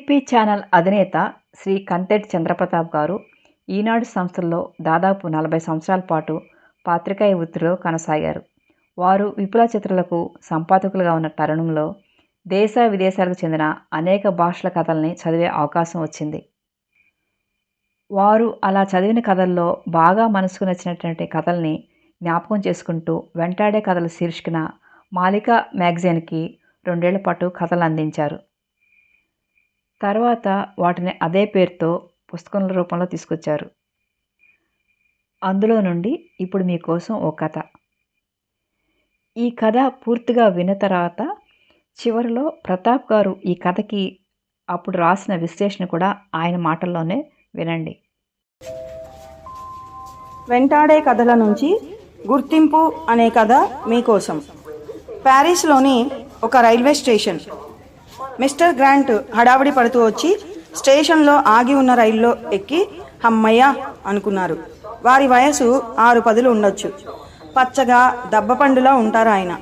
TDP channel అధినేత శ్రీ కంతెట్ చంద్రప్రతాప్ గారు ఈనాడు సంస్థల్లో దాదాపు నలభై సంవత్సరాల పాటు పాత్రికేయ వృత్తిలో కొనసాగారు. వారు విపుల చిత్రలకు సంపాదకులుగా ఉన్న తరుణంలో దేశ విదేశాలకు చెందిన అనేక భాషల కథల్ని చదివే అవకాశం వచ్చింది. వారు అలా చదివిన కథల్లో బాగా మనసుకు నచ్చినటువంటి కథల్ని జ్ఞాపకం చేసుకుంటూ వెంటాడే కథల శీర్షికన మాలిక మ్యాగజైన్కి రెండేళ్ళ పాటు కథలు అందించారు. తర్వాత వాటిని అదే పేరుతో పుస్తకంల రూపంలో తీసుకొచ్చారు. అందులో నుండి ఇప్పుడు మీకోసం ఓ కథ. ఈ కథ పూర్తిగా విన్న తర్వాత చివరిలో ప్రతాప్ గారు ఈ కథకి అప్పుడు రాసిన విశ్లేషణ కూడా ఆయన మాటల్లోనే వినండి. వెంటాడే కథల నుంచి గుర్తింపు అనే కథ మీకోసం ప్యారిస్లోని ఒక రైల్వే స్టేషన్. మిస్టర్ గ్రాంట్ హడావిడి పడుతూ వచ్చి స్టేషన్లో ఆగి ఉన్న రైల్లో ఎక్కి హమ్మయ్య అనుకున్నారు. వారి వయసు ఆరు పదులు ఉండొచ్చు. పచ్చగా దబ్బపండులా ఉంటారు ఆయన.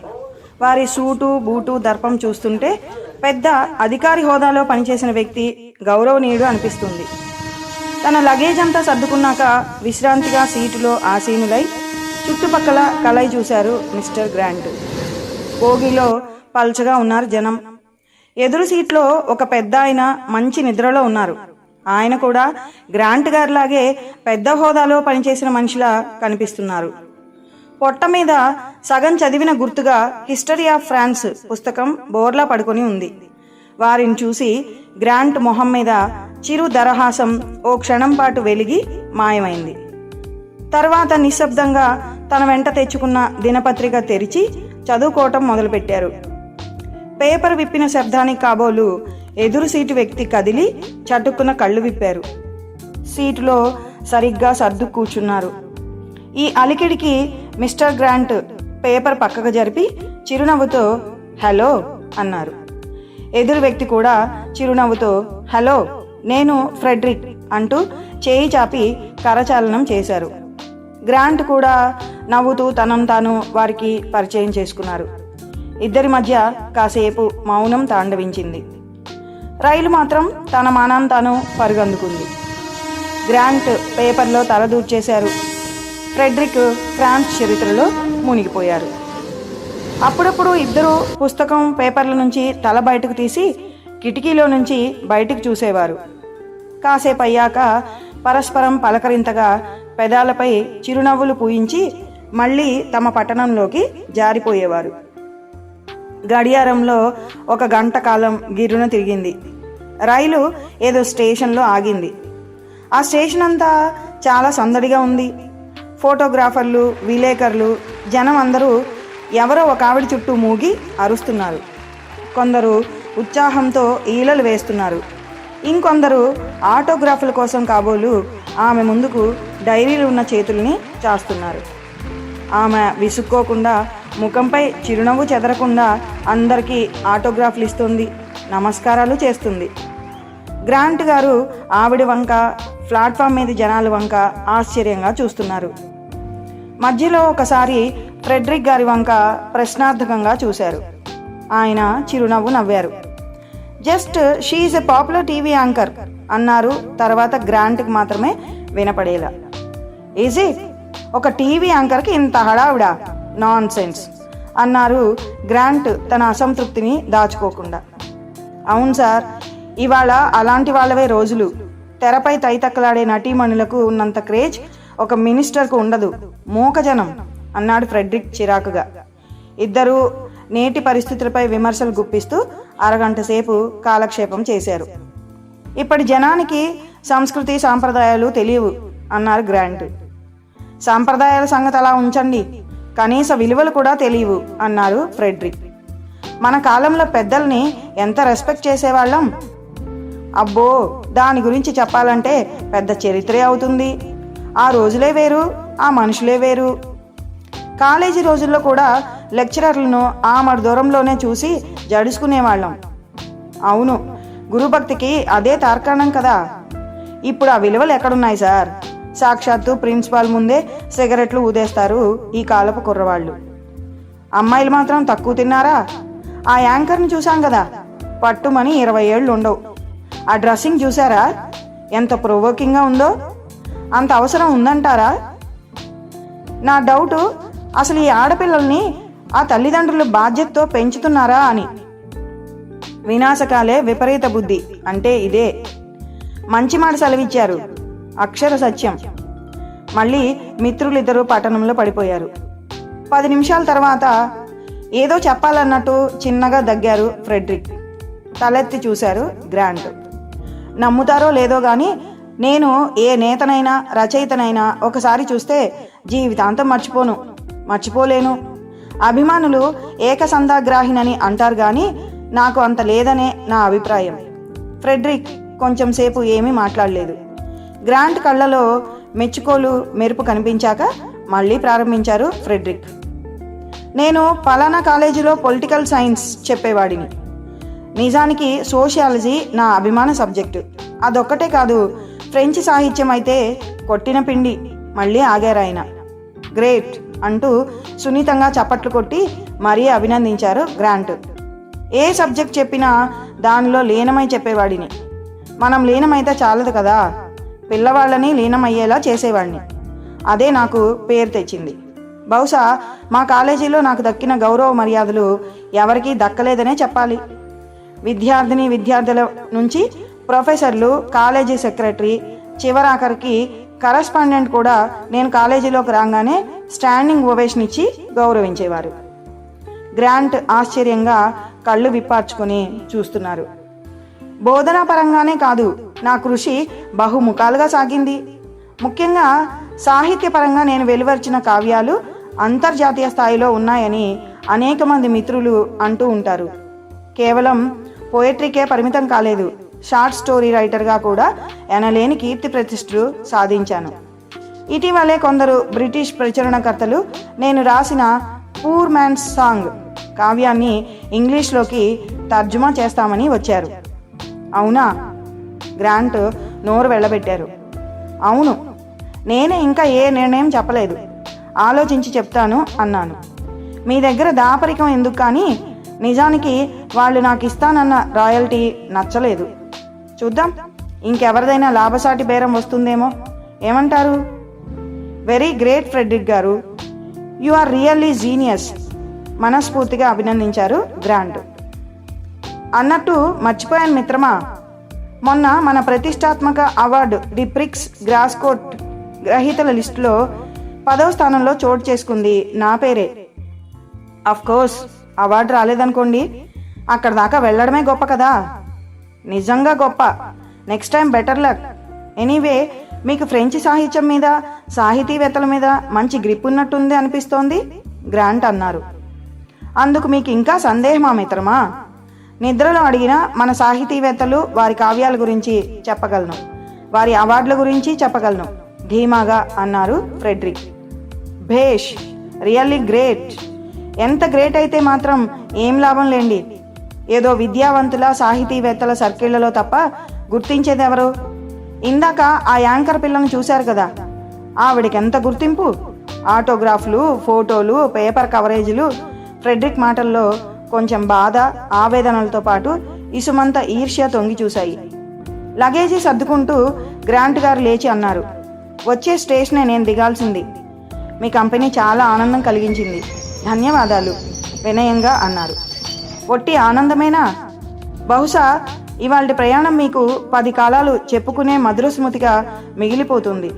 వారి సూటు బూటు దర్పం చూస్తుంటే పెద్ద అధికారి హోదాలో పనిచేసిన వ్యక్తి గౌరవనీయుడు అనిపిస్తుంది. తన లగేజ్ అంతా సర్దుకున్నాక విశ్రాంతిగా సీటులో ఆసీనులై చుట్టుపక్కల కలయి చూశారు మిస్టర్ గ్రాంట్. భోగిలో పల్చగా ఉన్నారు జనం. ఎదురు సీట్లో ఒక పెద్ద ఆయన మంచి నిద్రలో ఉన్నారు. ఆయన కూడా గ్రాంట్ గారిలాగే పెద్ద హోదాలో పనిచేసిన మనిషిలా కనిపిస్తున్నారు. పొట్ట మీద సగం చదివిన గుర్తుగా హిస్టరీ ఆఫ్ ఫ్రాన్స్ పుస్తకం బోర్లా పడుకొని ఉంది. వారిని చూసి గ్రాంట్ మొహం మీద చిరు దరహాసం ఓ క్షణం పాటు వెలిగి మాయమైంది. తర్వాత నిశ్శబ్దంగా తన వెంట తెచ్చుకున్న దినపత్రిక తెరిచి చదువుకోవటం మొదలుపెట్టారు. పేపర్ విప్పిన శబ్దానికి కాబోలు ఎదురు సీటు వ్యక్తి కదిలి చటుక్కున కళ్ళు విప్పారు. సీటులో సరిగ్గా సర్దు కూర్చున్నారు. ఈ అలికిడికి మిస్టర్ గ్రాంట్ పేపర్ పక్కకు జరిపి చిరునవ్వుతో హలో అన్నారు. ఎదురు వ్యక్తి కూడా చిరునవ్వుతో హలో నేను ఫ్రెడ్రిక్ అంటూ చేయి చాపి కరచాలనం చేశారు. గ్రాంట్ కూడా నవ్వుతూ తనను తాను వారికి పరిచయం చేసుకున్నారు. ఇద్దరి మధ్య కాసేపు మౌనం తాండవించింది. రైలు మాత్రం తన మానం తాను పరుగందుకుంది. గ్రాంట్ పేపర్లో తల దూర్చేశారు. ఫ్రెడ్రిక్ ఫ్రాన్స్ చరిత్రలో మునిగిపోయారు. అప్పుడప్పుడు ఇద్దరు పుస్తకం పేపర్ల నుంచి తల బయటకు తీసి కిటికీలో నుంచి బయటికి చూసేవారు. కాసేపు అయ్యాక పరస్పరం పలకరింతగా పెదాలపై చిరునవ్వులు పూయించి మళ్ళీ తమ పట్టణంలోకి జారిపోయేవారు. గడియారంలో ఒక గంట కాలం గిర్రున తిరిగింది. రైలు ఏదో స్టేషన్లో ఆగింది. ఆ స్టేషన్ అంతా చాలా సందడిగా ఉంది. ఫోటోగ్రాఫర్లు విలేకరులు జనం అందరూ ఎవరో ఒక ఆవిడ చుట్టూ మూగి అరుస్తున్నారు. కొందరు ఉత్సాహంతో ఈలలు వేస్తున్నారు. ఇంకొందరు ఆటోగ్రాఫ్ల కోసం కాబోలు ఆమె ముందుకు డైరీలు ఉన్న చేతుల్ని చాస్తున్నారు. ఆమె విసుక్కోకుండా ముఖంపై చిరునవ్వు చెదరకుండా అందరికీ ఆటోగ్రాఫ్లు ఇస్తుంది నమస్కారాలు చేస్తుంది. గ్రాంట్ గారు ఆవిడ వంక ప్లాట్ఫామ్ మీద జనాల వంక ఆశ్చర్యంగా చూస్తున్నారు. మధ్యలో ఒకసారి ఫ్రెడ్రిక్ గారి వంక ప్రశ్నార్థకంగా చూశారు. ఆయన చిరునవ్వు నవ్వారు. జస్ట్ షీఈ్ ఎ పాపులర్ టీవీ యాంకర్ అన్నారు తర్వాత గ్రాంట్కి మాత్రమే వినపడేలా. ఈజీ ఒక టీవీ యాంకర్కి ఇంత హడావిడా? నాన్ సెన్స్ అన్నారు గ్రాంట్ తన అసంతృప్తిని దాచుకోకుండా. అవును సార్ ఇవాళ అలాంటి వాళ్ళవే రోజులు. తెరపై తైతక్కలాడే నటీమణులకు ఉన్నంత క్రేజ్ ఒక మినిస్టర్కు ఉండదు. మూకజనం అన్నాడు ఫ్రెడ్రిక్ చిరాకుగా. ఇద్దరూ నేటి పరిస్థితులపై విమర్శలు గుప్పిస్తూ అరగంట సేపు కాలక్షేపం చేశారు. ఇప్పటి జనానికి సంస్కృతి సాంప్రదాయాలు తెలియవు అన్నారు గ్రాంట్. సాంప్రదాయాల సంగతి అలా ఉంచండి. కనీస విలువలు కూడా తెలియవు అన్నారు ఫ్రెడ్రిక్. మన కాలంలో పెద్దల్ని ఎంత రెస్పెక్ట్ చేసేవాళ్ళం? అబ్బో దాని గురించి చెప్పాలంటే పెద్ద చరిత్రే అవుతుంది. ఆ రోజులే వేరు ఆ మనుషులే వేరు. కాలేజీ రోజుల్లో కూడా లెక్చరర్లను ఆమడు దూరంలోనే చూసి జడుచుకునేవాళ్ళం. అవును గురుభక్తికి అదే తార్కాణం కదా. ఇప్పుడు ఆ విలువలు ఎక్కడున్నాయి సార్? సాక్షాత్తు ప్రిన్సిపాల్ ముందే సిగరెట్లు ఊదేస్తారు ఈ కాలపు కుర్రవాళ్ళు. అమ్మాయిలు మాత్రం తక్కువ తిన్నారా? ఆ యాంకర్ని చూశాం కదా. పట్టుమని ఇరవై ఏళ్ళు ఉండవు ఆ డ్రెస్సింగ్ చూసారా ఎంత ప్రొవోకింగ్గా ఉందో? అంత అవసరం ఉందంటారా? నా డౌటు అసలు ఈ ఆడపిల్లల్ని ఆ తల్లిదండ్రులు బాధ్యతతో పెంచుతున్నారా అని. వినాశకాలే విపరీత బుద్ధి అంటే ఇదే. మంచి మాట సెలవిచ్చారు. అక్షర సత్యం. మళ్ళీ మిత్రులిద్దరూ పట్టణంలో పడిపోయారు. పది నిమిషాల తర్వాత ఏదో చెప్పాలన్నట్టు చిన్నగా దగ్గారు ఫ్రెడ్రిక్. తలెత్తి చూశారు గ్రాంట్ నమ్ముతారో లేదో కానీ నేను ఏ నేతనైనా రచయితనైనా ఒకసారి చూస్తే జీవితాంతం మర్చిపోను. మర్చిపోలేను. అభిమానులు ఏకసంధాగ్రాహిణని అంటారు కానీ నాకు అంత లేదనే నా అభిప్రాయం. ఫ్రెడ్రిక్ కొంచెం సేపు ఏమీ మాట్లాడలేదు. గ్రాంట్ కళ్ళలో మెచ్చుకోలు మెరుపు కనిపించాక మళ్ళీ ప్రారంభించారు ఫ్రెడ్రిక్. నేను పలానా కాలేజీలో పొలిటికల్ సైన్స్ చెప్పేవాడిని. నిజానికి సోషియాలజీ నా అభిమాన సబ్జెక్టు. అదొక్కటే కాదు ఫ్రెంచ్ సాహిత్యం అయితే కొట్టిన పిండి మళ్ళీ ఆగారాయన గ్రేట్ అంటూ సున్నితంగా చప్పట్లు కొట్టి మరీ అభినందించారు గ్రాంట్. ఏ సబ్జెక్ట్ చెప్పినా దానిలో లీనమై చెప్పేవాడిని. మనం లీనమైతే చాలదు కదా? పిల్లవాళ్ళని లీనమయ్యేలా చేసేవాడిని. అదే నాకు పేరు తెచ్చింది. బహుశా మా కాలేజీలో నాకు దక్కిన గౌరవ మర్యాదలు ఎవరికీ దక్కలేదనే చెప్పాలి. విద్యార్థిని విద్యార్థుల నుంచి ప్రొఫెసర్లు కాలేజీ సెక్రటరీ చివరాఖరికి కరస్పాండెంట్ కూడా నేను కాలేజీలోకి రాగానే స్టాండింగ్ ఓవేషన్ ఇచ్చి గౌరవించేవారు. గ్రాంట్ ఆశ్చర్యంగా కళ్ళు విప్పార్చుకొని చూస్తున్నారు. బోధనా పరంగానే కాదు నా కృషి బహుముఖాలుగా సాగింది. ముఖ్యంగా సాహిత్యపరంగా నేను వెలువరిచిన కావ్యాలు అంతర్జాతీయ స్థాయిలో ఉన్నాయని అనేక మంది మిత్రులు అంటూ ఉంటారు. కేవలం పోయట్రీకే పరిమితం కాలేదు. షార్ట్ స్టోరీ రైటర్గా కూడా ఎనలేని కీర్తి ప్రతిష్టలు సాధించాను. ఇటీవలే కొందరు బ్రిటిష్ ప్రచురణకర్తలు నేను రాసిన పూర్ మ్యాన్స్ సాంగ్ కావ్యాన్ని ఇంగ్లీష్లోకి తర్జుమా చేస్తామని వచ్చారు. అవునా? గ్రాంట్ నోరు వెళ్ళబెట్టారు. అవును నేనే ఇంకా ఏ నిర్ణయం చెప్పలేదు. ఆలోచించి చెప్తాను అన్నాను. మీ దగ్గర దాపరికం ఎందుకు కానీ నిజానికి వాళ్ళు నాకు ఇస్తానన్న రాయల్టీ నచ్చలేదు. చూద్దాం ఇంకెవరిదైనా లాభసాటి బేరం వస్తుందేమో. ఏమంటారు? Very great Frederick garu. You are really genius. మనస్ఫూర్తిగా అభినందించారు గ్రాంట్. అన్నట్టు మర్చిపోయాను మిత్రమా? మొన్న మన ప్రతిష్టాత్మక అవార్డు ది ప్రిక్స్ గ్రాస్కోట్ గ్రహీతల లిస్టులో పదవ స్థానంలో చోటు చేసుకుంది. నా పేరే. అఫ్ కోర్స్ అవార్డు రాలేదనుకోండి. అక్కడ దాకా వెళ్ళడమే గొప్ప కదా. నిజంగా గొప్ప. Next time better luck anyway మీకు ఫ్రెంచ్ సాహిత్యం మీద సాహితీవేత్తల మీద మంచి గ్రిప్ ఉన్నట్టుంది అనిపిస్తోంది. గ్రాంట్ అన్నారు. అందుకు మీకు ఇంకా సందేహమా మిత్రమా? నిద్రలో అడిగిన మన సాహితీవేత్తలు వారి కావ్యాల గురించి చెప్పగలను. వారి అవార్డుల గురించి చెప్పగలను. ధీమాగా అన్నారు ఫ్రెడ్రిక్. భేష్ రియల్లీ గ్రేట్. ఎంత గ్రేట్ అయితే మాత్రం ఏం లాభం లేండి. ఏదో విద్యావంతుల సాహితీవేత్తల సర్కిళ్ళలో తప్ప గుర్తించేది ఎవరు? ఇందాక ఆ యాంకర్ పిల్లను చూశారు కదా. ఆవిడకి ఎంత గుర్తింపు? ఆటోగ్రాఫ్లు ఫోటోలు పేపర్ కవరేజీలు. ఫ్రెడ్రిక్ మాటల్లో కొంచెం బాధ ఆవేదనలతో పాటు ఇసుమంత ఈర్ష్య తొంగి చూశాయి. లగేజీ సర్దుకుంటూ గ్రాంట్ గారు లేచి అన్నారు వచ్చే స్టేషనే నేను దిగాల్సింది. మీ కంపెనీ చాలా ఆనందం కలిగించింది. ధన్యవాదాలు వినయంగా అన్నారు. ఒట్టి ఆనందమేనా? బహుశా ఇవాళ ప్రయాణం మీకు పది కాలాలు చెప్పుకునే మధుర స్మృతిగా మిగిలిపోతుంది.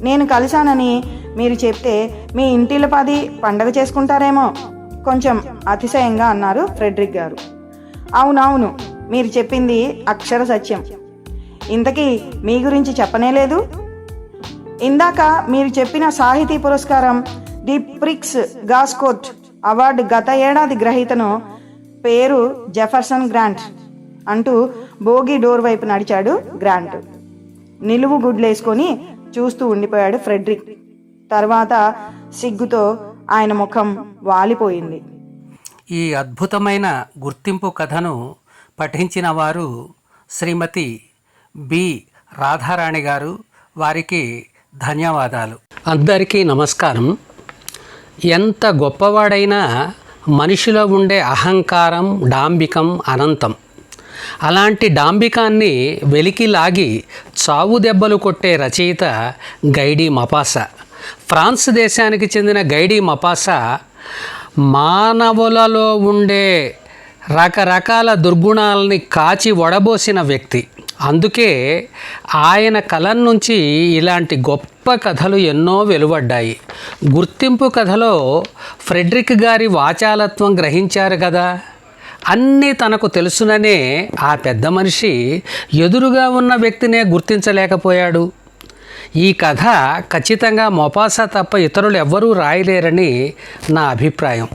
నేను కలిశానని మీరు చెప్తే మీ ఇంటిల పది పండగ చేసుకుంటారేమో. కొంచెం అతిశయంగా అన్నారు ఫ్రెడ్రిక్ గారు. అవునవును మీరు చెప్పింది అక్షర సత్యం. ఇంతకీ మీ గురించి చెప్పనే లేదు? ఇందాక మీరు చెప్పిన సాహితీ పురస్కారం ది ప్రిక్స్ గాస్కోట్ అవార్డు గత ఏడాది గ్రహీతను పేరు జెఫర్సన్ గ్రాంట్ అంటూ భోగి డోర్ వైపు నడిచాడు గ్రాంట్. నిలువు గుడ్లేసుకొని చూస్తూ ఉండిపోయాడు ఫ్రెడ్రిక్. తర్వాత సిగ్గుతో ఆయన ముఖం వాలిపోయింది. ఈ అద్భుతమైన గుర్తింపు కథను పఠించిన వారు శ్రీమతి బి. రాధారాణి గారు. వారికి ధన్యవాదాలు. అందరికీ నమస్కారం. ఎంత గొప్పవాడైనా మనిషిలో ఉండే అహంకారం డాంబికం అనంతం. అలాంటి డాంబికాన్ని వెలికి లాగి చావు దెబ్బలు కొట్టే రచయిత గైడీ మపాసా. ఫ్రాన్స్ దేశానికి చెందిన గైడీ మపాసా మానవులలో ఉండే రకరకాల దుర్గుణాలని కాచి వడబోసిన వ్యక్తి. అందుకే ఆయన కలం నుంచి ఇలాంటి గొప్ప కథలు ఎన్నో వెలువడ్డాయి. గుర్తింపు కథలో ఫ్రెడ్రిక్ గారి వాచాలత్వం గ్రహించారు కదా? అన్నీ తనకు తెలుసుననే ఆ పెద్ద మనిషి ఎదురుగా ఉన్న వ్యక్తినే గుర్తించలేకపోయాడు. ఈ కథ ఖచ్చితంగా మొపాసా తప్ప ఇతరులు ఎవ్వరూ రాయలేరని నా అభిప్రాయం.